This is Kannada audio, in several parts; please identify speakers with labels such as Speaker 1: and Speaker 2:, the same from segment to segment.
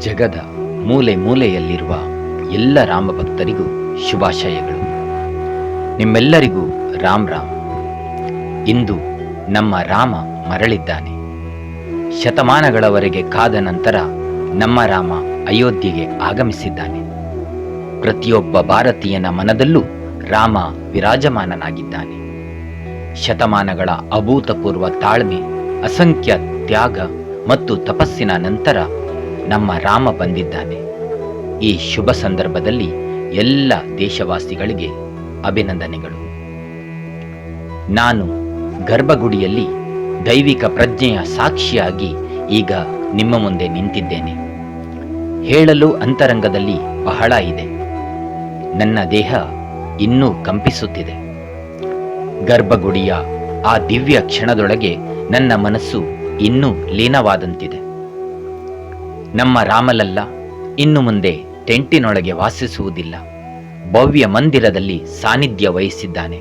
Speaker 1: ಜಗದ ಮೂಲೆ ಮೂಲೆಯಲ್ಲಿರುವ ಎಲ್ಲ ರಾಮಭಕ್ತರಿಗೂ ಶುಭಾಶಯಗಳು. ನಿಮ್ಮೆಲ್ಲರಿಗೂ ರಾಮ್ ರಾಮ್. ಇಂದು ನಮ್ಮ ರಾಮ ಮರಳಿದ್ದಾನೆ. ಶತಮಾನಗಳವರೆಗೆ ಕಾದ ನಂತರ ನಮ್ಮ ರಾಮ ಅಯೋಧ್ಯೆಗೆ ಆಗಮಿಸಿದ್ದಾನೆ. ಪ್ರತಿಯೊಬ್ಬ ಭಾರತೀಯನ ಮನದಲ್ಲೂ ರಾಮ ವಿರಾಜಮಾನನಾಗಿದ್ದಾನೆ. ಶತಮಾನಗಳ ಅಭೂತಪೂರ್ವ ತಾಳ್ಮೆ, ಅಸಂಖ್ಯ ತ್ಯಾಗ ಮತ್ತು ತಪಸ್ಸಿನ ನಂತರ ನಮ್ಮ ರಾಮ ಬಂದಿದ್ದಾನೆ. ಈ ಶುಭ ಸಂದರ್ಭದಲ್ಲಿ ಎಲ್ಲ ದೇಶವಾಸಿಗಳಿಗೆ ಅಭಿನಂದನೆಗಳು. ನಾನು ಗರ್ಭಗುಡಿಯಲ್ಲಿ ದೈವಿಕ ಪ್ರಜ್ಞೆಯ ಸಾಕ್ಷಿಯಾಗಿ ಈಗ ನಿಮ್ಮ ಮುಂದೆ ನಿಂತಿದ್ದೇನೆ. ಹೇಳಲು ಅಂತರಂಗದಲ್ಲಿ ಬಹಳ ಇದೆ. ನನ್ನ ದೇಹ ಇನ್ನೂ ಕಂಪಿಸುತ್ತಿದೆ. ಗರ್ಭಗುಡಿಯ ಆ ದಿವ್ಯ ಕ್ಷಣದೊಳಗೆ ನನ್ನ ಮನಸ್ಸು ಇನ್ನೂ ಲೀನವಾದಂತಿದೆ. ನಮ್ಮ ರಾಮಲಲ್ಲ, ಇನ್ನು ಮುಂದೆ ಟೆಂಟಿನೊಳಗೆ ವಾಸಿಸುವುದಿಲ್ಲ. ಭವ್ಯ ಮಂದಿರದಲ್ಲಿ ಸಾನ್ನಿಧ್ಯ ವಹಿಸಿದ್ದಾನೆ.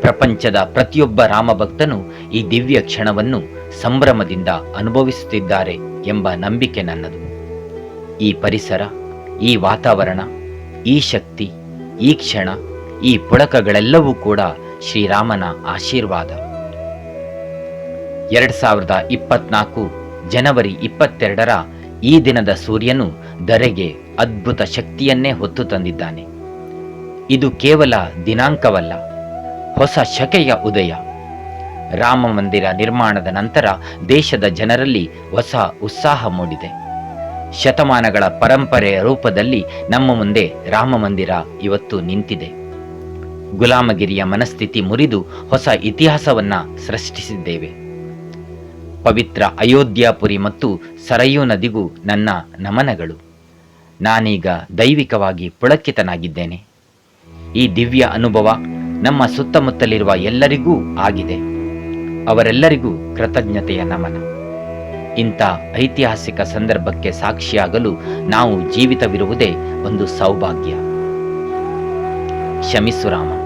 Speaker 1: ಪ್ರಪಂಚದ ಪ್ರತಿಯೊಬ್ಬ ರಾಮಭಕ್ತನು ಈ ದಿವ್ಯ ಕ್ಷಣವನ್ನು ಸಂಭ್ರಮದಿಂದ ಅನುಭವಿಸುತ್ತಿದ್ದಾರೆ ಎಂಬ ನಂಬಿಕೆ ನನ್ನದು. ಈ ಪರಿಸರ, ಈ ವಾತಾವರಣ, ಈ ಶಕ್ತಿ, ಈ ಕ್ಷಣ, ಈ ಪುಳಕಗಳೆಲ್ಲವೂ ಕೂಡ ಶ್ರೀರಾಮನ ಆಶೀರ್ವಾದ. ಎರಡ್ ಸಾವಿರದ ಇಪ್ಪತ್ನಾಲ್ಕು ಜನವರಿ ಇಪ್ಪತ್ತೆರಡರ ಈ ದಿನದ ಸೂರ್ಯನು ಧರೆಗೆ ಅದ್ಭುತ ಶಕ್ತಿಯನ್ನೇ ಹೊತ್ತು ತಂದಿದ್ದಾನೆ. ಇದು ಕೇವಲ ದಿನಾಂಕವಲ್ಲ, ಹೊಸ ಶಕೆಯ ಉದಯ. ರಾಮ ಮಂದಿರ ನಿರ್ಮಾಣದ ನಂತರ ದೇಶದ ಜನರಲ್ಲಿ ಹೊಸ ಉತ್ಸಾಹ ಮೂಡಿದೆ. ಶತಮಾನಗಳ ಪರಂಪರೆಯ ರೂಪದಲ್ಲಿ ನಮ್ಮ ಮುಂದೆ ರಾಮ ಮಂದಿರ ಇವತ್ತು ನಿಂತಿದೆ. ಗುಲಾಮಗಿರಿಯ ಮನಸ್ಥಿತಿ ಮುರಿದು ಹೊಸ ಇತಿಹಾಸವನ್ನ ಸೃಷ್ಟಿಸಿದ್ದೇವೆ. ಪವಿತ್ರ ಅಯೋಧ್ಯಾಪುರಿ ಮತ್ತು ಸರಯೂ ನದಿಗೂ ನನ್ನ ನಮನಗಳು. ನಾನೀಗ ದೈವಿಕವಾಗಿ ಪುಳಕಿತನಾಗಿದ್ದೇನೆ ಈ ದಿವ್ಯ ಅನುಭವ ನಮ್ಮ ಸುತ್ತಮುತ್ತಲಿರುವ ಎಲ್ಲರಿಗೂ ಆಗಿದೆ. ಅವರೆಲ್ಲರಿಗೂ ಕೃತಜ್ಞತೆಯ ನಮನ. ಇಂಥ ಐತಿಹಾಸಿಕ ಸಂದರ್ಭಕ್ಕೆ ಸಾಕ್ಷಿಯಾಗಲು ನಾವು ಜೀವಿತವಿರುವುದೇ ಒಂದು ಸೌಭಾಗ್ಯ. ಶಮಿಸುರಾಮ. ರಾಮ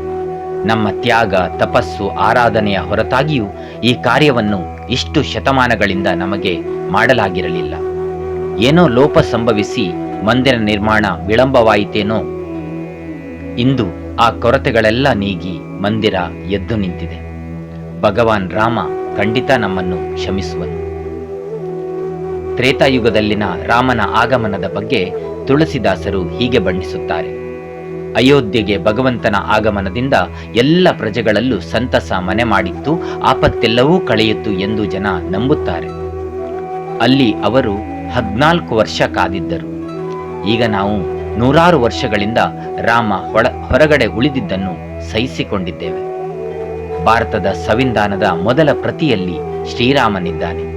Speaker 1: ನಮ್ಮ ತ್ಯಾಗ, ತಪಸ್ಸು, ಆರಾಧನೆಯ ಹೊರತಾಗಿಯೂ ಈ ಕಾರ್ಯವನ್ನು ಇಷ್ಟು ಶತಮಾನಗಳಿಂದ ನಮಗೆ ಮಾಡಲಾಗಿರಲಿಲ್ಲ. ಏನೋ ಲೋಪ ಸಂಭವಿಸಿ ಮಂದಿರ ನಿರ್ಮಾಣ ವಿಳಂಬವಾಯಿತೇನೋ. ಇಂದು ಆ ಕೊರತೆಗಳೆಲ್ಲ ನೀಗಿ ಮಂದಿರ ಎದ್ದು ನಿಂತಿದೆ. ಭಗವಾನ್ ರಾಮ ಖಂಡಿತ ನಮ್ಮನ್ನು ಕ್ಷಮಿಸುವನು. ತ್ರೇತಾಯುಗದಲ್ಲಿನ ರಾಮನ ಆಗಮನದ ಬಗ್ಗೆ ತುಳಸಿದಾಸರು ಹೀಗೆ ಬಣ್ಣಿಸುತ್ತಾರೆ. ಅಯೋಧ್ಯೆಗೆ ಭಗವಂತನ ಆಗಮನದಿಂದ ಎಲ್ಲ ಪ್ರಜೆಗಳಲ್ಲೂ ಸಂತಸ ಮನೆ ಮಾಡಿತ್ತು, ಆಪತ್ತೆಲ್ಲವೂ ಕಳೆಯಿತು ಎಂದು ಜನ ನಂಬುತ್ತಾರೆ. ಅಲ್ಲಿ ಅವರು ಹದಿನಾಲ್ಕು ವರ್ಷ ಕಾದಿದ್ದರು. ಈಗ ನಾವು ನೂರಾರು ವರ್ಷಗಳಿಂದ ರಾಮ ಹೊಳ, ಹೊರಗಡೆ ಉಳಿದಿದ್ದನ್ನು ಸಹಿಸಿಕೊಂಡಿದ್ದೇವೆ. ಭಾರತದ ಸಂವಿಧಾನದ ಮೊದಲ ಪ್ರತಿಯಲ್ಲಿ ಶ್ರೀರಾಮನಿದ್ದಾನೆ.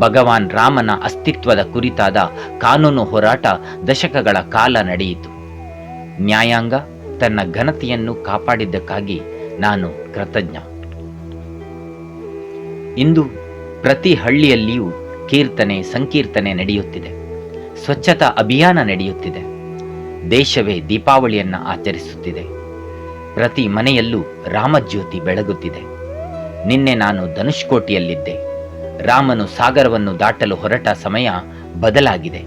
Speaker 1: ಭಗವಾನ್ ರಾಮನ ಅಸ್ತಿತ್ವದ ಕುರಿತಾದ ಕಾನೂನು ಹೋರಾಟ ದಶಕಗಳ ಕಾಲ ನಡೆಯಿತು. ನ್ಯಾಯಾಂಗ ತನ್ನ ಘನತೆಯನ್ನು ಕಾಪಾಡಿದ್ದಕ್ಕಾಗಿ ನಾನು ಕೃತಜ್ಞ. ಇಂದು ಪ್ರತಿ ಹಳ್ಳಿಯಲ್ಲಿಯೂ ಕೀರ್ತನೆ, ಸಂಕೀರ್ತನೆ ನಡೆಯುತ್ತಿದೆ. ಸ್ವಚ್ಛತಾ ಅಭಿಯಾನ ನಡೆಯುತ್ತಿದೆ. ದೇಶವೇ ದೀಪಾವಳಿಯನ್ನ ಆಚರಿಸುತ್ತಿದೆ. ಪ್ರತಿ ಮನೆಯಲ್ಲೂ ರಾಮಜ್ಯೋತಿ ಬೆಳಗುತ್ತಿದೆ. ನಿನ್ನೆ ನಾನು ಧನುಷ್ಕೋಟಿಯಲ್ಲಿದ್ದೆ. ರಾಮನು ಸಾಗರವನ್ನು ದಾಟಲು ಹೊರಟ ಸಮಯ ಬದಲಾಗಿದೆ.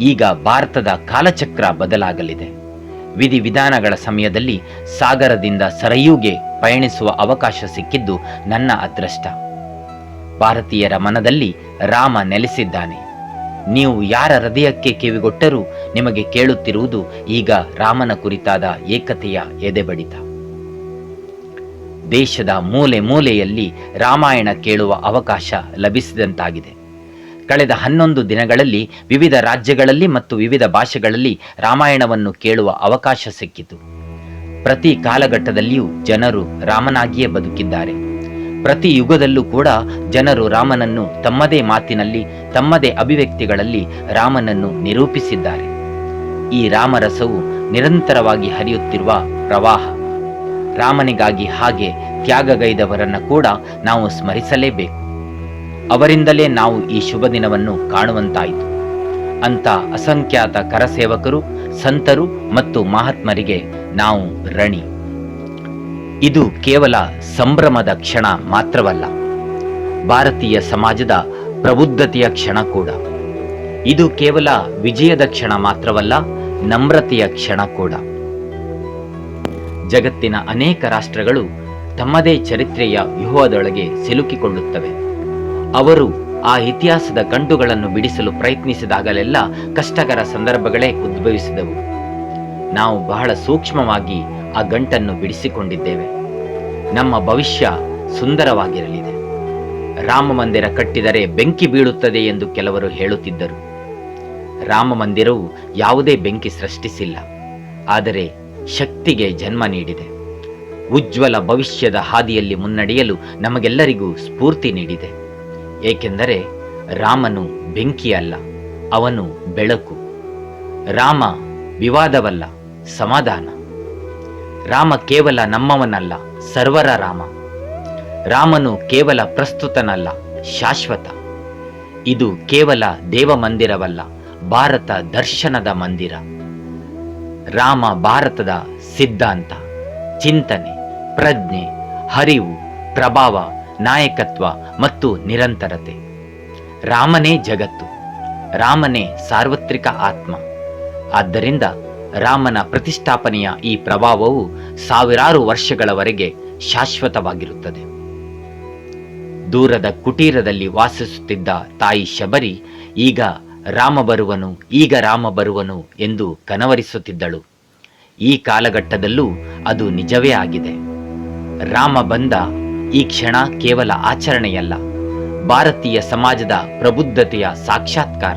Speaker 1: ಈಗ ಭಾರತದ ಕಾಲಚಕ್ರ ಬದಲಾಗಲಿದೆ. ವಿಧಿವಿಧಾನಗಳ ಸಮಯದಲ್ಲಿ ಸಾಗರದಿಂದ ಸರಯೂಗೆ ಪಯಣಿಸುವ ಅವಕಾಶ ಸಿಕ್ಕಿದ್ದು ನನ್ನ ಅದೃಷ್ಟ. ಭಾರತೀಯರ ಮನದಲ್ಲಿ ರಾಮ ನೆಲೆಸಿದ್ದಾನೆ. ನೀವು ಯಾರ ಹೃದಯಕ್ಕೆ ಕಿವಿಗೊಟ್ಟರೂ ನಿಮಗೆ ಕೇಳುತ್ತಿರುವುದು ಈಗ ರಾಮನ ಕುರಿತಾದ ಏಕತೆಯ ಎದೆಬಡಿತ. ದೇಶದ ಮೂಲೆ ಮೂಲೆಯಲ್ಲಿ ರಾಮಾಯಣ ಕೇಳುವ ಅವಕಾಶ ಲಭಿಸಿದಂತಾಗಿದೆ. ಕಳೆದ ಹನ್ನೊಂದು ದಿನಗಳಲ್ಲಿ ವಿವಿಧ ರಾಜ್ಯಗಳಲ್ಲಿ ಮತ್ತು ವಿವಿಧ ಭಾಷೆಗಳಲ್ಲಿ ರಾಮಾಯಣವನ್ನು ಕೇಳುವ ಅವಕಾಶ ಸಿಕ್ಕಿತು. ಪ್ರತಿ ಕಾಲಘಟ್ಟದಲ್ಲಿಯೂ ಜನರು ರಾಮನಾಗಿಯೇ ಬದುಕಿದ್ದಾರೆ. ಪ್ರತಿ ಯುಗದಲ್ಲೂ ಕೂಡ ಜನರು ರಾಮನನ್ನು ತಮ್ಮದೇ ಮಾತಿನಲ್ಲಿ, ತಮ್ಮದೇ ಅಭಿವ್ಯಕ್ತಿಗಳಲ್ಲಿ ರಾಮನನ್ನು ನಿರೂಪಿಸಿದ್ದಾರೆ. ಈ ರಾಮರಸವು ನಿರಂತರವಾಗಿ ಹರಿಯುತ್ತಿರುವ ಪ್ರವಾಹ. ರಾಮನಿಗಾಗಿ ಹಾಗೆ ತ್ಯಾಗಗೈದವರನ್ನು ಕೂಡ ನಾವು ಸ್ಮರಿಸಲೇಬೇಕು. ಅವರಿಂದಲೇ ನಾವು ಈ ಶುಭ ದಿನವನ್ನು ಕಾಣುವಂತಾಯಿತು. ಅಂತ ಅಸಂಖ್ಯಾತ ಕರಸೇವಕರು, ಸಂತರು ಮತ್ತು ಮಹಾತ್ಮರಿಗೆ ನಾವು ರಣಿ. ಇದು ಕೇವಲ ಸಂಭ್ರಮದ ಕ್ಷಣ ಮಾತ್ರವಲ್ಲ, ಭಾರತೀಯ ಸಮಾಜದ ಪ್ರಬುದ್ಧತೆಯ ಕ್ಷಣ ಕೂಡ. ಇದು ಕೇವಲ ವಿಜಯದ ಕ್ಷಣ ಮಾತ್ರವಲ್ಲ, ನಮ್ರತೆಯ ಕ್ಷಣ ಕೂಡ. ಜಗತ್ತಿನ ಅನೇಕ ರಾಷ್ಟ್ರಗಳು ತಮ್ಮದೇ ಚರಿತ್ರೆಯ ವ್ಯೂಹದೊಳಗೆ ಸಿಲುಕಿಕೊಳ್ಳುತ್ತವೆ. ಅವರು ಆ ಇತಿಹಾಸದ ಗಂಟುಗಳನ್ನು ಬಿಡಿಸಲು ಪ್ರಯತ್ನಿಸಿದಾಗಲೆಲ್ಲ ಕಷ್ಟಕರ ಸಂದರ್ಭಗಳೇ ಉದ್ಭವಿಸಿದವು. ನಾವು ಬಹಳ ಸೂಕ್ಷ್ಮವಾಗಿ ಆ ಗಂಟನ್ನು ಬಿಡಿಸಿಕೊಂಡಿದ್ದೇವೆ. ನಮ್ಮ ಭವಿಷ್ಯ ಸುಂದರವಾಗಿರಲಿದೆ. ರಾಮ ಮಂದಿರ ಕಟ್ಟಿದರೆ ಬೆಂಕಿ ಬೀಳುತ್ತದೆ ಎಂದು ಕೆಲವರು ಹೇಳುತ್ತಿದ್ದರು. ರಾಮ ಮಂದಿರವು ಯಾವುದೇ ಬೆಂಕಿ ಸೃಷ್ಟಿಸಿಲ್ಲ, ಆದರೆ ಶಕ್ತಿಗೆ ಜನ್ಮ ನೀಡಿದೆ. ಉಜ್ವಲ ಭವಿಷ್ಯದ ಹಾದಿಯಲ್ಲಿ ಮುನ್ನಡೆಯಲು ನಮಗೆಲ್ಲರಿಗೂ ಸ್ಫೂರ್ತಿ ನೀಡಿದೆ. ಏಕೆಂದರೆ ರಾಮನು ಬೆಂಕಿಯಲ್ಲ, ಅವನು ಬೆಳಕು. ರಾಮ ವಿವಾದವಲ್ಲ, ಸಮಾಧಾನ. ರಾಮ ಕೇವಲ ನಮ್ಮವನಲ್ಲ, ಸರ್ವರ ರಾಮ. ರಾಮನು ಕೇವಲ ಪ್ರಸ್ತುತನಲ್ಲ, ಶಾಶ್ವತ. ಇದು ಕೇವಲ ದೇವ ಮಂದಿರವಲ್ಲ, ಭಾರತ ದರ್ಶನದ ಮಂದಿರ. ರಾಮ ಭಾರತದ ಸಿದ್ಧಾಂತ, ಚಿಂತನೆ, ಪ್ರಜ್ಞೆ, ಹರಿವು, ಪ್ರಭಾವ ನಾಯಕತ್ವ ಮತ್ತು ನಿರಂತರತೆ. ರಾಮನೇ ಜಗತ್ತು, ರಾಮನೇ ಸಾರ್ವತ್ರಿಕ ಆತ್ಮ. ಆದ್ದರಿಂದ ರಾಮನ ಪ್ರತಿಷ್ಠಾಪನೆಯ ಈ ಪ್ರಭಾವವು ಸಾವಿರಾರು ವರ್ಷಗಳವರೆಗೆ ಶಾಶ್ವತವಾಗಿರುತ್ತದೆ. ದೂರದ ಕುಟೀರದಲ್ಲಿ ವಾಸಿಸುತ್ತಿದ್ದ ತಾಯಿ ಶಬರಿ, ಈಗ ರಾಮ ಬರುವನು, ಈಗ ರಾಮ ಬರುವನು ಎಂದು ಕನವರಿಸುತ್ತಿದ್ದಳು. ಈ ಕಾಲಘಟ್ಟದಲ್ಲೂ ಅದು ನಿಜವೇ ಆಗಿದೆ. ರಾಮ ಬಂದ ಈ ಕ್ಷಣ ಕೇವಲ ಆಚರಣೆಯಲ್ಲ, ಭಾರತೀಯ ಸಮಾಜದ ಪ್ರಬುದ್ಧತೆಯ ಸಾಕ್ಷಾತ್ಕಾರ.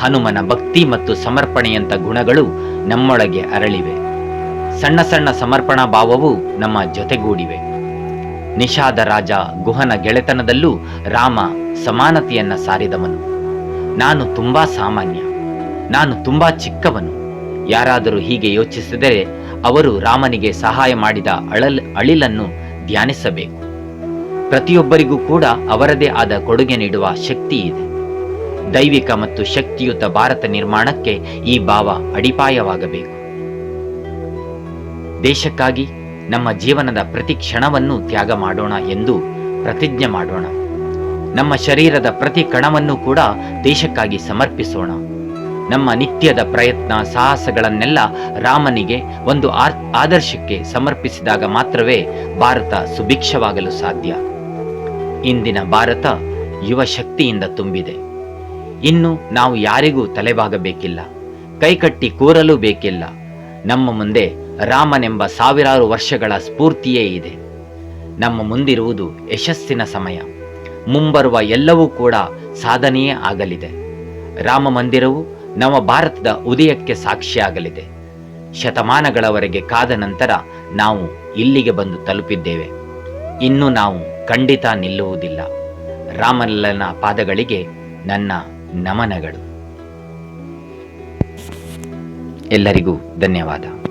Speaker 1: ಹನುಮನ ಭಕ್ತಿ ಮತ್ತು ಸಮರ್ಪಣೆಯಂತ ಗುಣಗಳು ನಮ್ಮೊಳಗೆ ಅರಳಿವೆ. ಸಣ್ಣ ಸಣ್ಣ ಸಮರ್ಪಣಾ ಭಾವವು ನಮ್ಮ ಜೊತೆಗೂಡಿವೆ. ನಿಷಾದ ರಾಜ ಗುಹನ ಗೆಳೆತನದಲ್ಲೂ ರಾಮ ಸಮಾನತೆಯನ್ನ ಸಾರಿದವನು. ನಾನು ತುಂಬಾ ಸಾಮಾನ್ಯ, ನಾನು ತುಂಬಾ ಚಿಕ್ಕವನು. ಯಾರಾದರೂ ಹೀಗೆ ಯೋಚಿಸಿದರೆ ಅವರು ರಾಮನಿಗೆ ಸಹಾಯ ಮಾಡಿದ ಅಳಲ್ ಅಳಿಲನ್ನು ಧ್ಯಾನಿಸಬೇಕು. ಪ್ರತಿಯೊಬ್ಬರಿಗೂ ಕೂಡ ಅವರದೇ ಆದ ಕೊಡುಗೆ ನೀಡುವ ಶಕ್ತಿ ಇದೆ. ದೈವಿಕ ಮತ್ತು ಶಕ್ತಿಯುತ ಭಾರತ ನಿರ್ಮಾಣಕ್ಕೆ ಈ ಭಾವ ಅಡಿಪಾಯವಾಗಬೇಕು. ದೇಶಕ್ಕಾಗಿ ನಮ್ಮ ಜೀವನದ ಪ್ರತಿ ಕ್ಷಣವನ್ನು ತ್ಯಾಗ ಮಾಡೋಣ ಎಂದು ಪ್ರತಿಜ್ಞೆ ಮಾಡೋಣ. ನಮ್ಮ ಶರೀರದ ಪ್ರತಿ ಕಣವನ್ನು ಕೂಡ ದೇಶಕ್ಕಾಗಿ ಸಮರ್ಪಿಸೋಣ. ನಮ್ಮ ನಿತ್ಯದ ಪ್ರಯತ್ನ ಸಾಹಸಗಳನ್ನೆಲ್ಲ ರಾಮನಿಗೆ ಒಂದು ಆದರ್ಶಕ್ಕೆ ಸಮರ್ಪಿಸಿದಾಗ ಮಾತ್ರವೇ ಭಾರತ ಸುಭಿಕ್ಷವಾಗಲು ಸಾಧ್ಯ. ಇಂದಿನ ಭಾರತ ಯುವ ಶಕ್ತಿಯಿಂದ ತುಂಬಿದೆ. ಇನ್ನು ನಾವು ಯಾರಿಗೂ ತಲೆಬಾಗಬೇಕಿಲ್ಲ. ಕೈಕಟ್ಟಿ ಕೂರಲೂ ಬೇಕಿಲ್ಲ. ನಮ್ಮ ಮುಂದೆ ರಾಮನೆಂಬ ಸಾವಿರಾರು ವರ್ಷಗಳ ಸ್ಫೂರ್ತಿಯೇ ಇದೆ. ನಮ್ಮ ಮುಂದಿರುವುದು ಯಶಸ್ಸಿನ ಸಮಯ. ಮುಂಬರುವ ಎಲ್ಲವೂ ಕೂಡ ಸಾಧನೆಯೇ ಆಗಲಿದೆ. ರಾಮ ಮಂದಿರವು ನಮ್ಮ ಭಾರತದ ಉದಯಕ್ಕೆ ಸಾಕ್ಷಿಯಾಗಲಿದೆ. ಶತಮಾನಗಳವರೆಗೆ ಕಾದ ನಂತರ ನಾವು ಇಲ್ಲಿಗೆ ಬಂದು ತಲುಪಿದ್ದೇವೆ. ಇನ್ನು ನಾವು ಖಂಡಿತ ನಿಲ್ಲುವುದಿಲ್ಲ. ರಾಮಲಲ್ಲನ ಪಾದಗಳಿಗೆ ನನ್ನ ನಮನಗಳು. ಎಲ್ಲರಿಗೂ ಧನ್ಯವಾದ.